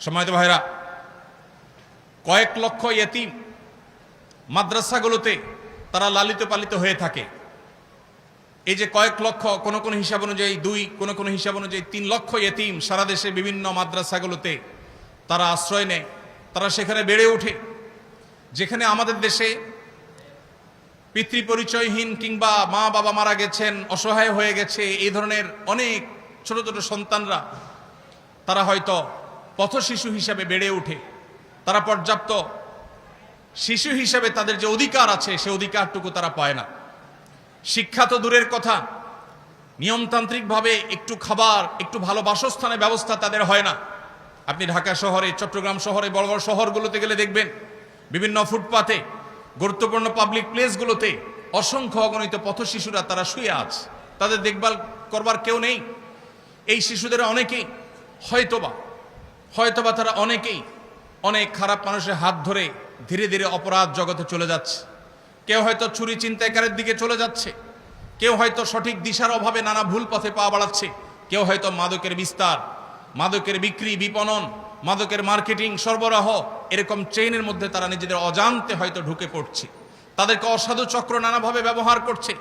সময়ত ভাইরা কয়েক লক্ষ ইয়েতিম মাদ্রাসাগুলোতে তারা লালিত পালিত হয়ে থাকে। এই যে কয়েক লক্ষ কোন কোন হিসাব অনুযায়ী দুই, কোন কোন হিসাব অনুযায়ী তিন লক্ষ ইয়েতিম সারা দেশে বিভিন্ন মাদ্রাসাগুলোতে তারা আশ্রয় নেয়। তারা সেখানে বেড়ে ওঠে। যেখানে আমাদের দেশে পিতৃ পরিচয়হীন কিংবা মা বাবা মারা গেছেন, অসহায় হয়ে গেছে, এই ধরনের অনেক ছোট ছোট সন্তানরা, তারা হয়তো পথ শিশু হিসাবে বেড়ে ওঠে। তারা পর্যাপ্ত শিশু হিসাবে তাদের যে অধিকার আছে, সে অধিকারটুকু তারা পায় না। শিক্ষা তো দূরের কথা। নিয়মতান্ত্রিকভাবে একটু খাবার, একটু ভালো বাসস্থানের ব্যবস্থা তাদের হয় না। আপনি ঢাকা শহরে, চট্টগ্রাম শহরে বড় বড় শহরগুলোতে গেলে দেখবেন, বিভিন্ন ফুটপাতে, গুরুত্বপূর্ণ পাবলিক প্লেসগুলোতে অসংখ্য অগণিত পথ শিশুরা তারা শুয়ে আছে। তাদের দেখভাল করবার কেউ নেই। এই শিশুদের অনেকেই হয়তোবা হয়তোবা তারা অনেকেই অনেক খারাপ মানুষের হাত ধরে ধীরে ধীরে অপরাধ জগতে চলে যাচ্ছে। কেউ হয়তো চুরি চিন্তাকারের দিকে চলে যাচ্ছে। কেউ হয়তো সঠিক দিশার অভাবে নানা ভুল পথে পা বাড়াচ্ছে। কেউ হয়তো মাদকের বিস্তার, মাদকের বিক্রি, বিপণন, মাদকের মার্কেটিং, সরবরাহ এরকম চেইনের মধ্যে তারা নিজেদের অজান্তে হয়তো ঢুকে পড়ছে। তাদেরকে অসাধু চক্র নানাভাবে ব্যবহার করছে।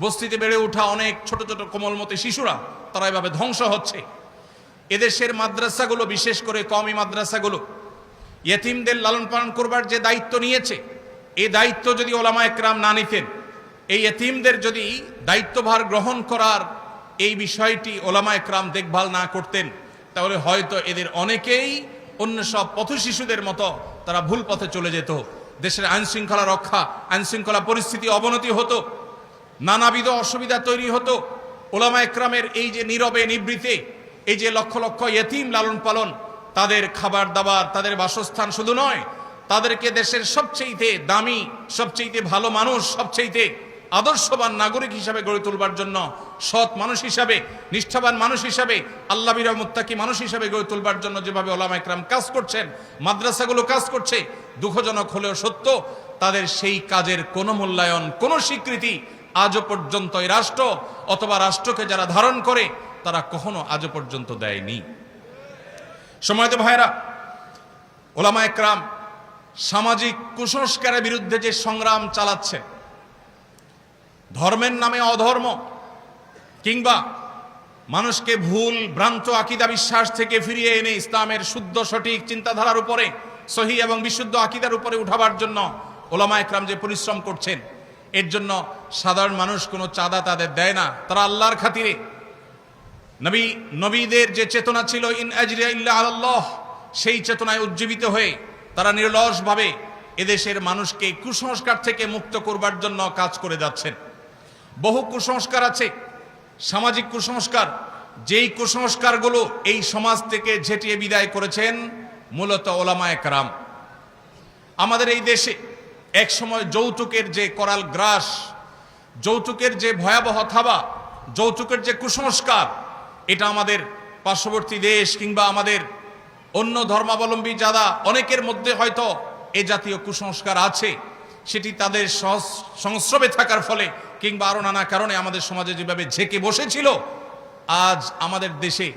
বস্তিতে বেড়ে ওঠা অনেক ছোট ছোট কোমলমতি শিশুরা তারা এভাবে ধ্বংস হচ্ছে। এদেশের মাদ্রাসাগুলো, বিশেষ করে কমি মাদ্রাসাগুলো, ইয়েতিমদের লালন পালন করবার যে দায়িত্ব নিয়েছে এই দায়িত্ব যদি ওলামা একরাম না নিতেন, এই এতিমদের যদি দায়িত্বভার গ্রহণ করার এই বিষয়টি ওলামা একরাম দেখভাল না করতেন, তাহলে হয়তো এদের অনেকেই অন্য সব পথ শিশুদের মতো তারা ভুল পথে চলে যেত। দেশের আইন শৃঙ্খলা রক্ষা আইন শৃঙ্খলা পরিস্থিতি অবনতি হতো, নানাবিধ অসুবিধা তৈরি হতো। ওলামা একরামের এই যে নীরবে নিবৃতে এই যে লক্ষ লক্ষ ইয়েতিম লালন পালন, তাদের খাবার দাবার, তাদের বাসস্থান শুধু নয়, তাদেরকে দেশের সবচেয়েতে দামি, সবচেয়েতে ভালো মানুষ, সবচেয়েতে আদর্শবান নাগরিক হিসাবে গড়ে তুলবার জন্য সৎ মানুষ হিসাবে, নিষ্ঠাবান মানুষ হিসাবে আল্লাহ মুত্তাকি মানুষ হিসাবে গড়ে তুলবার জন্য যেভাবে ওলামা একরাম কাজ করছেন, মাদ্রাসাগুলো কাজ করছে, দুঃখজনক হলেও সত্য, তাদের সেই কাজের কোনো মূল্যায়ন, কোনো স্বীকৃতি আজও পর্যন্ত এই রাষ্ট্র, অথবা রাষ্ট্রকে যারা ধারণ করে তারা কখনো আজও পর্যন্ত দেয়নি। সময়ত ভাইরা ওলামা একরাম সামাজিক কুসংস্কারের বিরুদ্ধে যে সংগ্রাম চালাচ্ছে, ধর্মের নামে অধর্ম, কিংবা মানুষকে ভুল, ভ্রান্ত আকিদা বিশ্বাস থেকে ফিরিয়ে এনে ইসলামের শুদ্ধ, সঠিক চিন্তাধারার উপরে, সহি এবং বিশুদ্ধ আকিদার উপরে উঠাবার জন্য ওলামা একরাম যে পরিশ্রম করছেন, এর জন্য সাধারণ মানুষ কোনো চাঁদা তাদের দেয় না। তারা আল্লাহর খাতিরে নবী, নবীদের যে চেতনা ছিল, ইন আজরিয়া ইল্লা আল্লাহ সেই চেতনায় উজ্জীবিত হয়ে তারা নির্লসভাবে এদেশের মানুষকে কুসংস্কার থেকে মুক্ত করবার জন্য কাজ করে যাচ্ছেন। বহু কুসংস্কার আছে, সামাজিক কুসংস্কার। যেই কুসংস্কারগুলো এই সমাজ থেকে ঝেঁটিয়ে বিদায় করেছেন মূলত ওলামা একরাম আমাদের এই দেশে এক সময় যৌতুকের যে করাল গ্রাস, যৌতুকের যে ভয়াবহ থাবা, যৌতুকের যে কুসংস্কার এটা আমাদের পার্শ্ববর্তী দেশ কিংবা আমাদের অন্য ধর্মাবলম্বী যারা, অনেকের মধ্যে হয়তো এ জাতীয় কুসংস্কার আছে, সেটি তাদের সংস্রবে থাকার ফলে কিংবা আরও নানা কারণে আমাদের সমাজে যেভাবে ঝেঁকে বসেছিল, আজ আমাদের দেশে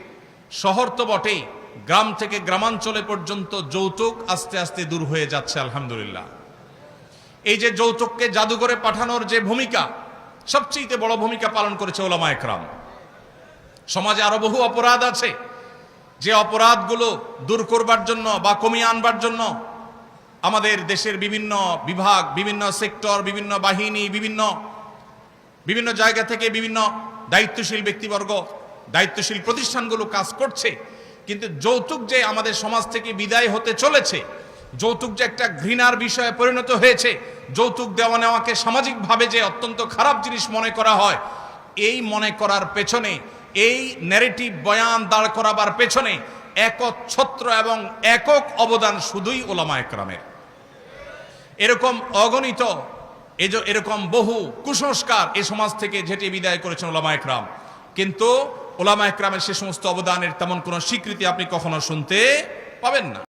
শহর তো বটেই, গ্রাম থেকে গ্রামাঞ্চলে পর্যন্ত যৌতুক আস্তে আস্তে দূর হয়ে যাচ্ছে, আলহামদুলিল্লাহ। এই যে যৌতুককে জাদুঘরে পাঠানোর যে ভূমিকা সবচেয়ে বড় ভূমিকা পালন করেছে ওলামা একরাম। সমাজে আরও বহু অপরাধ আছে। যে অপরাধগুলো দূর করবার জন্য বা কমিয়ে আনবার জন্য আমাদের দেশের বিভিন্ন বিভাগ, বিভিন্ন সেক্টর, বিভিন্ন বাহিনী, বিভিন্ন বিভিন্ন জায়গা থেকে বিভিন্ন দায়িত্বশীল ব্যক্তিবর্গ, দায়িত্বশীল প্রতিষ্ঠানগুলো কাজ করছে। কিন্তু যৌতুক যে আমাদের সমাজ থেকে বিদায় হতে চলেছে, যৌতুক যে একটা ঘৃণার বিষয়ে পরিণত হয়েছে, যৌতুক দেওয়া নেওয়াকে সামাজিকভাবে যে অত্যন্ত খারাপ জিনিস মনে করা হয়, এই মনে করার পেছনে এই ন্যারেটিভ বয়ান দাঁড় করাবার পেছনে একচ্ছত্র এবং একক অবদান শুধুই ওলামা একরামের। এরকম অগণিত, এজ, এরকম বহু কুসংস্কার এ সমাজ থেকে ঝেঁটে বিদায় করেছেন ওলামা একরাম। কিন্তু ওলামা একরামের সে সমস্ত অবদানের তেমন কোনো স্বীকৃতি আপনি কখনো শুনতে পাবেন না।